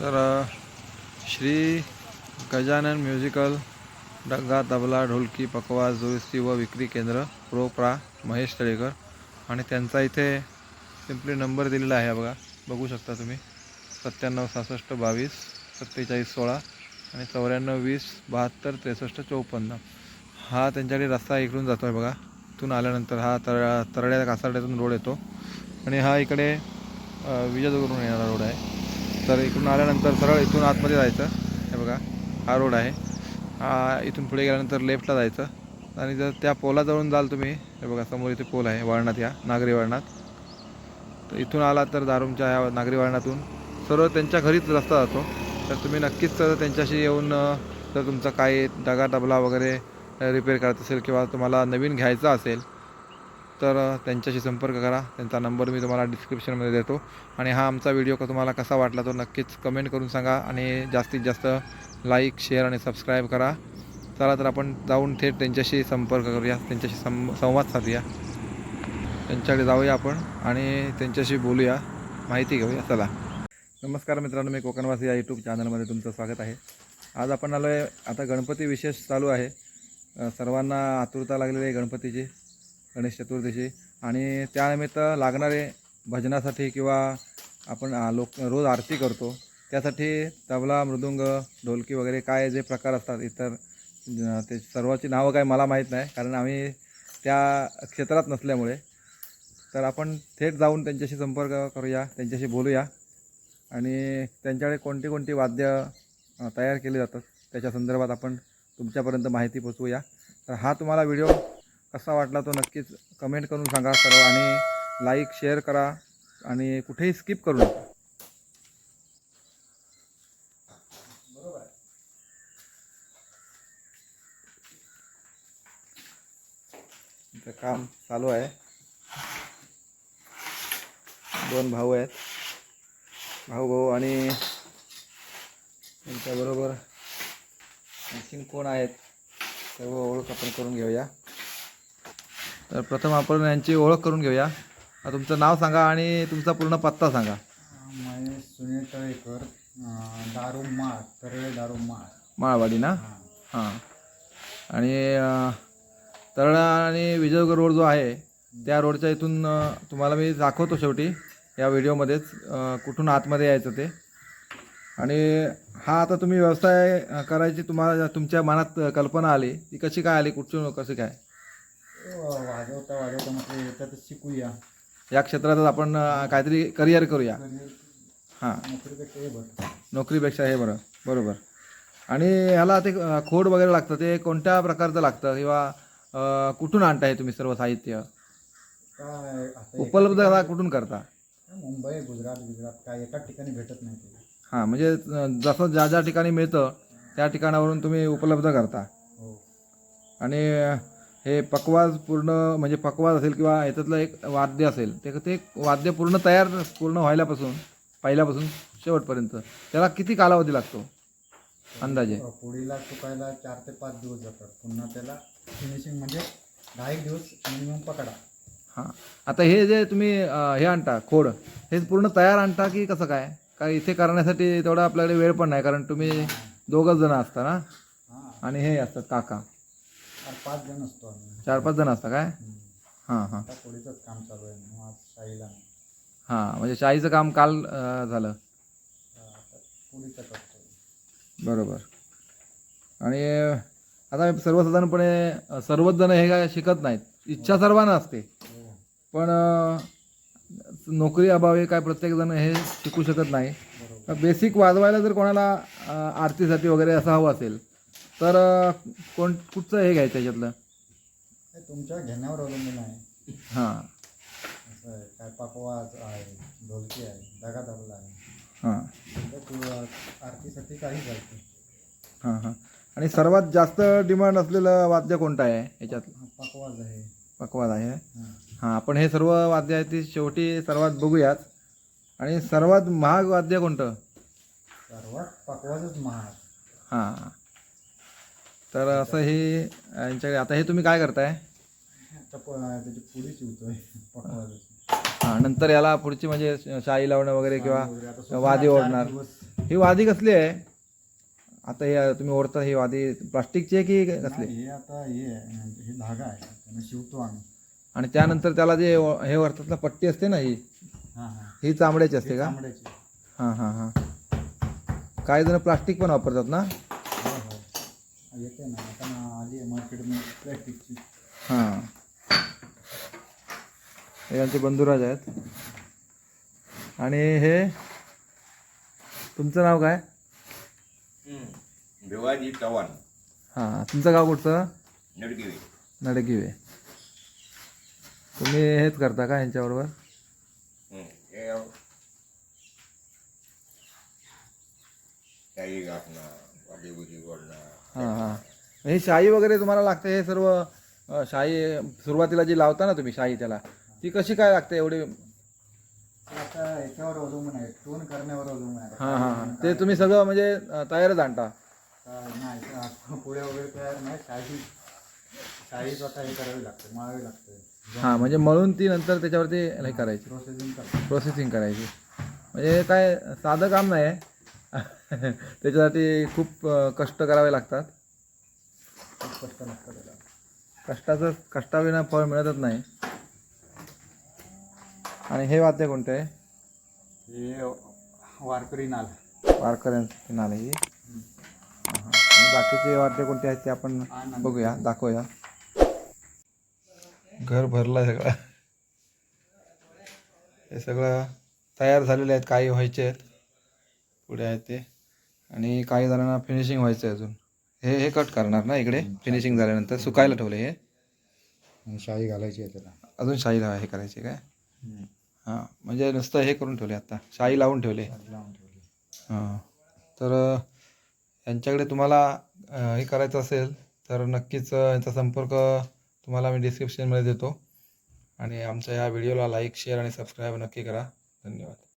तर श्री गजानन म्युझिकल डग्गा तबला ढोलकी पकवाज दुरुस्ती व विक्री केंद्र प्रो प्रा महेश तळेकर आणि त्यांचा इथे सिम्पली नंबर दिलेला आहे बघा. बघू शकता तुम्ही. सत्त्याण्णव सहासष्ट बावीस सत्तेचाळीस सोळा आणि चौऱ्याण्णव वीस बहात्तर त्रेसष्ट चौपन्न. हा त्यांच्याकडे रस्ता इकडून जातो आहे बघा. इथून आल्यानंतर हा तर तरड्या कासारड्यातून रोड येतो. आणि हा इकडे विजयदुर्गवरून येणारा रोड आहे. तर इकडून आल्यानंतर सरळ इथून आतमध्ये जायचं. हे बघा हा रोड आहे. हा इथून पुढे गेल्यानंतर लेफ्टला जायचं. आणि जर त्या पोलाजवळून जाल तुम्ही हे बघा समोर इथे पोल आहे वळणात या नागरी वळणात. तर इथून आला तर दारूमच्या ह्या नागरी वळणातून. सर्व त्यांच्या घरीच रस्ता जातो. तर तुम्ही नक्कीच त्यांच्याशी येऊन जर तुमचा काही डगा डबला वगैरे रिपेअर करत असेल किंवा तुम्हाला नवीन घ्यायचा असेल तर त्यांच्याशी संपर्क करा. त्यांचा नंबर मी तुम्हाला डिस्क्रिप्शनमध्ये देतो. आणि हा आमचा व्हिडिओ का तुम्हाला कसा वाटला तो नक्कीच कमेंट करून सांगा. आणि जास्तीत जास्त लाईक शेअर आणि सबस्क्राईब करा. चला तर आपण जाऊन थेट त्यांच्याशी संपर्क करूया. त्यांच्याशी सं संवाद साधूया. त्यांच्याकडे जाऊया आपण आणि त्यांच्याशी बोलूया. माहिती घेऊया. चला. नमस्कार मित्रांनो मी कोकणवासी या यूट्यूब चॅनलमध्ये तुमचं स्वागत आहे. आज आपण आलो आहे आता गणपती विशेष चालू आहे. सर्वांना आतुरता लागलेली आहे गणपतीची. गणेश चतुर्थीशी आणि त्यानिमित्त लागणारे भजनासाठी किंवा आपण लोक रोज आरती करतो. त्यासाठी तबला मृदुंग ढोलकी वगैरे काय जे प्रकार असतात इतर ते सर्वाची नावं काय मला माहीत नाही. कारण आम्ही त्या क्षेत्रात नसल्यामुळे. तर आपण थेट जाऊन त्यांच्याशी संपर्क करूया त्यांच्याशी बोलूया. आणि त्यांच्याकडे कोणती कोणती वाद्य तयार केली जातात त्याच्या संदर्भात आपण तुमच्यापर्यंत माहिती पोचवूया. तर हा तुम्हाला व्हिडिओ कसा वाटला तो नक्कीच कमेंट करून सांगा सर्व आणि लाईक शेअर करा आणि कुठेही स्किप करू नका. काम चालू आहे. दोन भाऊ आहेत. भाऊ भाऊ आणि त्यांच्याबरोबर आणखीन कोण आहेत सर्व ओळख आपण करून घेऊया. तर प्रथम आपण यांची ओळख करून घेऊया. तुमचं नाव सांगा आणि तुमचा पूर्ण पत्ता सांगा. महेश सुनील तळेकर दारू माळ तरळे दारू माळ. माळवाडी ना? हां. आणि तळा आणि विजयनगर रोड जो आहे त्या रोडच्या इथून तुम्हाला मी दाखवतो शेवटी या व्हिडिओमध्येच कुठून आतमध्ये यायचं ते. आणि हा आता तुम्ही व्यवसाय करायची तुम्हाला तुमच्या मनात कल्पना आली. ती कशी काय आली? कुठून कशी काय? वाजवता वाजवता म्हटलं याच्यातच शिकूया. या क्षेत्रातच आपण काहीतरी करिअर करूया. हां. नोकरीपेक्षा हे बरं. नोकरीपेक्षा हे बरं बरोबर. आणि ह्याला ते खोड वगैरे लागतं ते कोणत्या प्रकारचं लागतं? किंवा कुठून आणताय तुम्ही सर्व साहित्य? काय आता उपलब्धता कुठून करता? मुंबई गुजरात गुजरात काय एकाच ठिकाणी भेटत नाही ते. हां म्हणजे अ, जसं ज्या ज्या ठिकाणी मिळतं त्या ठिकाणावरून तुम्ही उपलब्ध करता. हो. आणि हे पकवाज पूर्ण म्हणजे पकवाज असेल किंवा याच्यातलं एक वाद्य असेल ते ते वाद्य पूर्ण तयार पूर्ण व्हायलापासून पहिल्यापासून शेवटपर्यंत त्याला किती कालावधी लागतो अंदाजे? पोळीला चुकायला चार ते पाच दिवस जातात. पुन्हा त्याला फिनिशिंग म्हणजे दहा एक दिवस मिनिमम पकडा. हां. आता हे जे तुम्ही हे आणता खोड हे पूर्ण तयार आणता की कसं काय? काय इथे करण्यासाठी तेवढा आपल्याकडे वेळ पण नाही कारण तुम्ही दोघंच जण असता ना? आणि हे असतात काका. चार पाच जण असतो आम्ही. चार पाच जण असता काय. हां हां. आता पोळीचंच काम चालू आहे आज नाही हां म्हणजे शाईचं काम काल अ, झालं. आता पोळीचं करतो बरोबर. आणि आता सर्वसाधारणपणे अ, सर्वच जण हे काय शिकत नाहीत. इच्छा सर्वांना असते. हो. पण अ, नोकरी अभावी काय प्रत्येकजण हे शिकू शकत नाही. बरोबर. बेसिक वाजवायला जर कोणाला अ, आरतीसाठी वगैरे असं हवं असेल तर अ, कोण कुठचं हे घ्यायचं याच्यातलं? हे तुमच्या घेण्यावर अवलंबून आहे. हां. असं आहे काय पकवाज आहे ढोलकी आहे दगा दबला आहे. हां. तर तू आरतीसाठी काही चालते हां हां. आणि सर्वात जास्त डिमांड असलेलं वाद्य कोणतं आहे याच्यात? हा पकवाज आहे. पकवाज आहे. हां. हां आपण हे सर्व वाद्य आहेत ती शेवटी सर्वात बघूयात. आणि सर्वात महाग वाद्य कोणतं? सर्वात पकवाजच महाग. हां. तर असं हे यांच्याकडे आता हे तुम्ही काय करताय? त्याची शिवतोय हां नंतर याला पुढची म्हणजे शाई लावणं वगैरे किंवा वादी ओढणार. ही वादी कसली आहे? आता हे तुम्ही ओढता ही वादी प्लास्टिकची आहे की कसली? हे आता हे आहे हे धागा आहे त्यानं शिवतो आम्ही. आणि त्यानंतर त्याला जे हे वरतात ना पट्टी असते ना ही? हां चामड्याची असते का? हां हां हां. काही जण प्लास्टिक पण वापरतात ना? येते ना आता ना आली आहे मार्केटमध्ये प्लॅस्टिकची हां. हे आमचे बंधुराज आहेत. आणि हे तुमचं नाव काय? भिवाजी चव्हाण. हां तुमचं गाव कुठचं? नडगिरी नडगिवे तुम्ही हेच करता का यांच्याबरोबर? हे काही हां हां. ही शाई वगैरे तुम्हाला लागते हे सर्व अ, शाई सुरुवातीला जी लावता ना तुम्ही शाई त्याला ती कशी काय लागते एवढी? ते आता याच्यावर अवलंबून आहे टोन करण्यावर अवलंबून आहे. हां हां हां. ते तुम्ही सगळं म्हणजे अ, तयारच आणता. आता नाही ते आता पुढे वगैरे तयार नाही शाही शाहीच आता हे करावी लागते माळावी लागते. हां म्हणजे मळून ती नंतर त्याच्यावरती हे करायची. प्रोसेसिंग करते. प्रोसेसिंग करायची. म्हणजे काय साधं काम नाही आहे. त्याच्यासाठी खूप कष्ट करावे लागतात. खूप कष्ट लागतं त्याला कष्टाचं कष्टाविना फळ मिळतच नाही. आणि हे वाद्य कोणतं? आहे हे वारकरी नाल. वारकऱ्यांची नाले ही. आणि बाकीचे वाद्य कोणते आहेत ते आपण. बघूया दाखवूया. घर भरलं आहे सगळं. हे सगळं तयार झालेले आहेत काही व्हायचे आहेत. पुढे आहेत ते. आणि काही जणांना फिनिशिंग व्हायचं आहे अजून. हे हे कट करणार ना इकडे? फिनिशिंग झाल्यानंतर सुकायला ठेवले हे. आणि शाही घालायची आहे त्याला. अजून शाई लावा हे करायचे काय? हां म्हणजे नुसतं हे करून ठेवले आता. शाई लावून ठेवले. लावून ठेवली हां. तर यांच्याकडे तुम्हाला हे करायचं असेल तर नक्कीच यांचा संपर्क तुम्हाला मी डिस्क्रिप्शनमध्ये देतो. आणि आमच्या या व्हिडिओला लाईक शेअर आणि सबस्क्राईब नक्की करा. धन्यवाद.